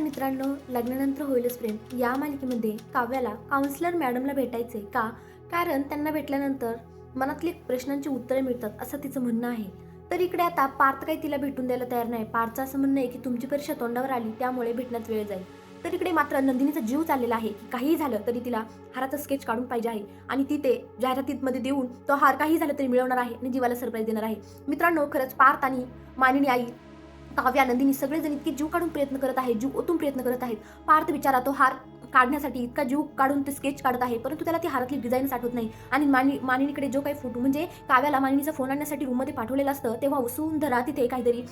मित्रांनो लग्नानंतर होईलच प्रेम. या मालिकेमध्ये काव्याला काउन्सिलर मॅडमला भेटायचे का? कारण त्यांना भेटल्यानंतर मनातली प्रश्नांची उत्तरे मिळतात असं तिचं म्हणणं आहे. तर इकडे आता पार्थ काही तिला भेटून द्यायला तयार नाही. पार्थचं असं म्हणणं आहे की तुमची परीक्षा तोंडावर आली त्यामुळे भेटण्यात वेळ जाईल. तर इकडे मात्र नंदिनीचा जीव चाललेला आहे की काहीही झालं तरी तिला हाराचा स्केच काढून पाहिजे आहे. आणि ती ते जाहिरातीमध्ये देऊन तो हार काही झालं तरी मिळवणार आहे आणि जीवाला सरप्राईज देणार आहे. मित्रांनो खरंच पार्थ आणि मानिनी आई काव्या नंदिनी सगळेजण इतके जीव काढून प्रयत्न करत आहेत जीव ओतून प्रयत्न करत आहेत. पार्थ बिचारा तो हार काढण्यासाठी इतका जीव काढून ते स्केच काढत आहे परंतु त्याला ती हारातली डिझाईन साठवत नाही. आणि मानी मानिनीकडे जो काही फोटो म्हणजे काव्याला मानिनीचा फोन आणण्यासाठी रूममध्ये पाठवलेला असतं तेव्हा वसुंधरा तिथे काहीतरी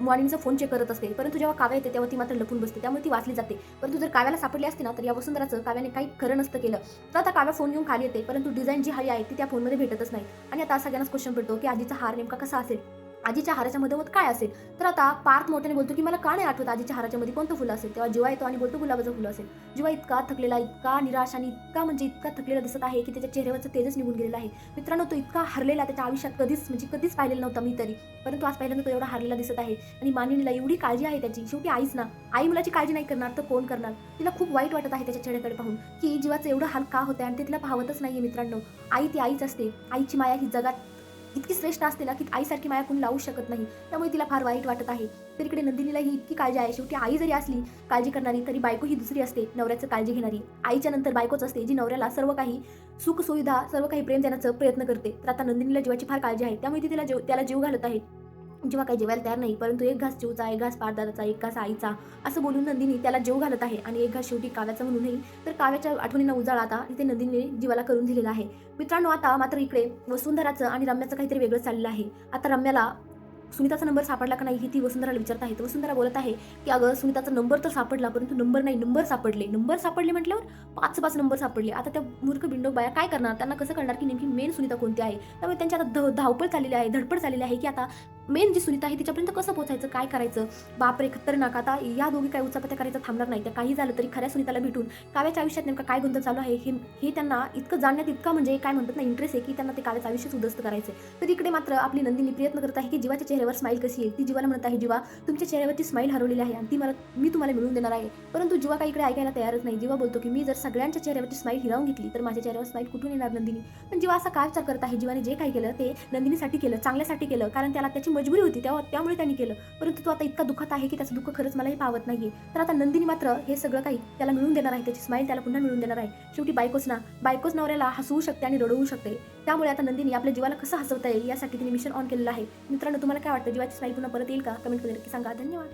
मानिनीचा फोन चेक करत असते. परंतु जेव्हा काव्या येते तेव्हा ती मात्र लपून बसते त्यामुळे ती वाचली जाते. परंतु जर काव्याला सापडली असते ना तर या वसुंधराचं काव्याने काही खरं नसतं केलं. तर आता काव्या फोन घेऊन खाली येते परंतु डिझाईन जी हवी आहे ती त्या फोनमध्ये भेटतच नाही. आणि आता सगळ्यांनाच क्वेश्चन पडतो की आजीचा हार नेमका कसा असेल? आजीच्या हाराच्या मध्ये काय असेल? तर आता पार्थ मोठ्याने बोलतो की मला का नाही आठवत आजीच्या हाराच्या मध्ये कोणतं फुलं असेल? तेव्हा जीवा येतो आणि बोलतो गुलाबाचं फुलं असेल. जीवा इतका थकलेला इतका निराश आणि इतका म्हणजे इतका थकलेला दिसत आहे की त्याच्या चेहऱ्यावरचं तेजच निघून गेलेलं आहे. मित्रांनो तो इतका हरलेला त्याच्या आयुष्यात कधीच म्हणजे कधीच पाहिलेला नव्हता मी तरी. परंतु आज पहिल्यांदा तो एवढा हरलेला दिसत आहे आणि मानिनीला एवढी काळजी आहे त्याची. शेवटी आईच ना. आई मुलाची काळजी नाही करणार तर कोण करणार? तिला खूप वाईट वाटत आहे त्याच्या चेहऱ्याकडे पाहून की जीवाचं एवढं हाल का होतं आणि ते तिला पाहतच नाहीये मित्रांनो. आई ती आईच असते. आईची माया ही जगात इतकी श्रेष्ठ असते ना की आईसारखी माया कोण लावू शकत नाही. त्यामुळे तिला फार वाईट वाटत आहे. तर इकडे नंदिनीला ही इतकी काळजी आहे. शेवटी आई जरी असली काळजी करणारी तरी बायको ही दुसरी असते नवऱ्याचं काळजी घेणारी. आईच्या नंतर बायकोच असते जी नवऱ्याला सर्व काही सुख सुविधा सर्व काही प्रेम देण्याचा प्रयत्न करते. तर आता नंदिनीला जीवाची फार काळजी आहे. त्यामुळे ती तिला जीव त्याला जीव घालत आहे. जेव्हा काही जेवायला तयार नाही परंतु एक घास जीवचा एक घास पारदाराचा एक घास आईचा असं बोलून नंदिनी त्याला जेव घालत आहे आणि एक घास शेवटी काव्याचा म्हणूनही. तर काव्याच्या आठवणींना उजाळा आता इथे नंदिनीने जीवाला करून दिलेला आहे. मित्रांनो आता मात्र इकडे वसुंधराचं आणि रम्याचं काहीतरी वेगळं चाललेलं आहे. आता रम्याला सुनीताचा नंबर सापडला का नाही ही ती वसुंधराला विचारत आहे. तर वसुंधरा बोलत आहे की अगं सुनीताचा नंबर तर सापडला परंतु नंबर नाही नंबर सापडले. नंबर सापडले म्हटल्यावर पाच पाच नंबर सापडले. आता त्या मूर्ख बिंडो बाया काय करणार? त्यांना कसं कळणार की नेमकी मेन सुनीता कोणती आहे? त्यामुळे त्यांच्या आता ध- धावपळ चाललेली आहे धडपड झालेली आहे की आता मेन जी सुनीता आहे तिच्यापर्यंत कसं पोहोचायचं काय करायचं? बापरे खतरनाक आता या दोघी काय उचापत्या करायचं थांबणार नाही. त्या काही झालं तरी खऱ्या सुनीताला भेटून काव्याच्या आयुष्यात नेमका काय गोंधळ चालू आहे हे हे त्यांना इतकं जाणण्यात इतकं म्हणजे काय म्हणतात ना इंटरेस्ट आहे की त्यांना ते काव्याचं आयुष्यच उद्ध्वस्त करायचं तर इकडे मात्र आपली नंदिनी प्रयत्न करत आहे की जीवाच्या चेहऱ्यावर स्माईल कशी येईल? ती जीवाला म्हणत आहे जीवा तुमच्या चेहऱ्यावरती स्माईल हरवलेली आहे आणि ती मला मी तुम्हाला मिळवून देणार आहे. परंतु जीवा काही इकडे ऐकायला तयारच नाही. जीवा बोलतो की मी जर सगळ्यांच्या चेहऱ्यावरची स्माईल हिरावून घेतली तर माझ्या चेहऱ्यावर स्माईल कुठून येणार नंदिनी? पण जीवा असा काय विचार करत आहे? जीवाने जे काही केलं ते नंदिनीसाठी केलं चांगल्यासाठी केलं कारण त्याला त्याची मजबुरी होती तेव्हा त्यामुळे त्यांनी केलं. परंतु तो आता इतका दुःखात आहे की त्याचं दुःख खरंच मलाही पावत नाहीये. तर आता नंदिनी मात्र हे सगळं काही त्याला मिळून देणार आहे. त्याची स्माईल त्याला पुन्हा मिळून देणार आहे. शेवटी बायकोच ना बायकोच नवऱ्याला हसवू शकते आणि रडवू शकते. त्यामुळे आता नंदिनी आपल्या जीवाला कसं हसवता येईल यासाठी तिने मिशन ऑन केलेलं आहे. मित्रांनो तुम्हाला काय वाटतं? जीवाची स्माईल पुन्हा परत येईल का? कमेंट करून नक्की सांगा. धन्यवाद.